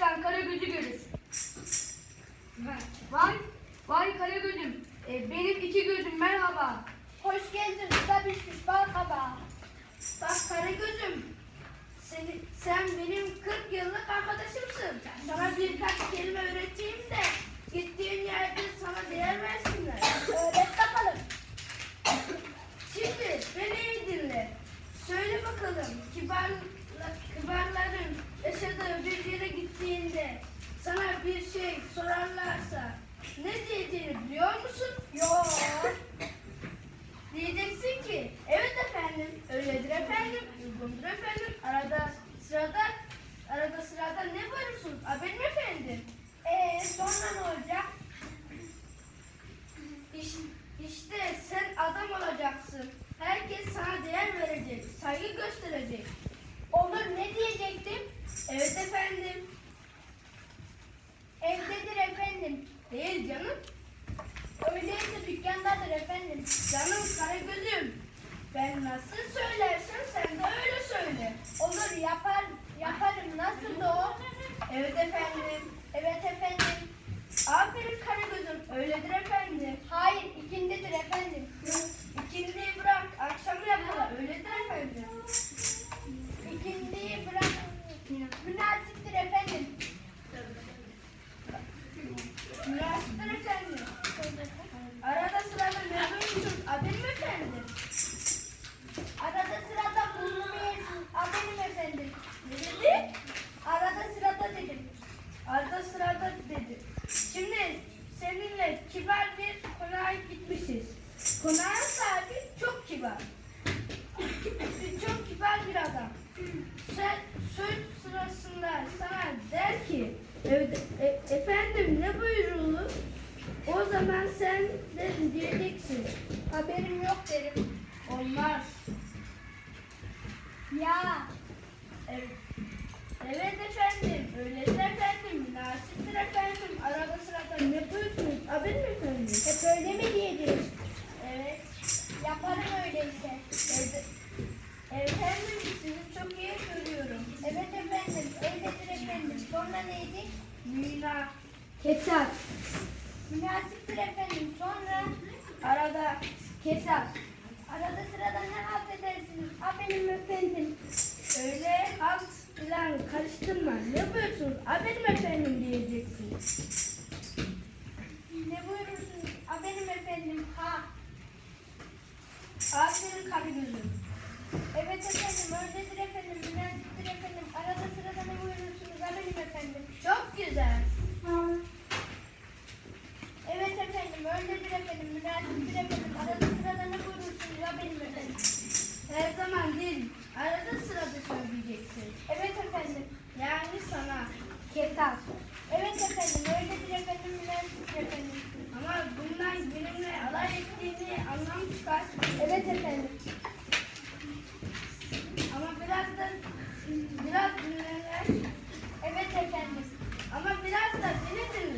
çıkan Karagöz'ü görür. Vay, vay Karagöz'üm. E, benim iki gözüm merhaba. Hoş geldin bal kabağı. Bak Karagöz'üm. Seni, sen benim 40 yıllık arkadaşımsın. Sana birkaç kelime öğreteyim de gittiğin yerde sana değer versinler. Öğret bakalım. Şimdi beni iyi dinle. Söyle bakalım kibar, kibarların yaşadığı bir yere gittiğinde sana bir şey sorarlarsa ne diyeceğini biliyor musun? Yok. Diyeceksin ki evet efendim, öyledir efendim, uygundur efendim. Arada sırada arada sırada ne buyurursun? Haberim efendim. Ee sonra ne olacak? İş, işte sen adam olacaksın. Herkes sana değer verecek, saygı gösterecek. Olur ne diyecektim? Evet efendim. Evdedir efendim. Canım. Öyleyse dükkandadır efendim. Canım Karagöz'üm. Ben nasıl söylersem sen de öyle söyle. Olur yapar, yaparım. Nasıl da o? Evet efendim. Duyuyorsun? Abenim efendim. Arada sırada burnumu yersin. Abenim efendim. Ne dedi? Arada sırada dedim. Arada sırada dedi. Şimdi seninle kibar bir konağa gitmişiz. Konağın sahibi çok kibar. çok kibar bir adam. Sen söz sırasında sana der ki evet, e- efendim ne buyurulur? O zaman sen de diyeceksin. Haberim yok derim. Olmaz. Ya. Evet. Evet efendim. Öyledir efendim. Münasiptir efendim. Arada sırada ne buyursunuz? Haberim efendim. Hep öyle mi diyeceğiz? Evet. Yaparım öyleyse. Evet. Efendim sizi çok iyi görüyorum. Evet efendim. Öyledir efendim. Sonra neydi? Mina. Ketap. Münasiptir efendim. Sonra keser. Arada sırada ne halt edersiniz? Aferin efendim. Öyle halt falan karıştırma. Ne buyursunuz? Aferin efendim diyeceksin. Ne buyurursunuz? Aferin efendim. Ha. Aferin Karagöz'üm. Evet efendim, öyledir efendim, münasiptir efendim. Arada sırada ne buyurursunuz? Aferin efendim. Çok güzel. Ceza. Evet efendim, öyledir efendim, öyledir efendim. Ama bunlar benimle alay ettiğini anlam çıkar. Evet efendim. Ama biraz da biraz dinlenir. Evet efendim. Ama biraz da beni.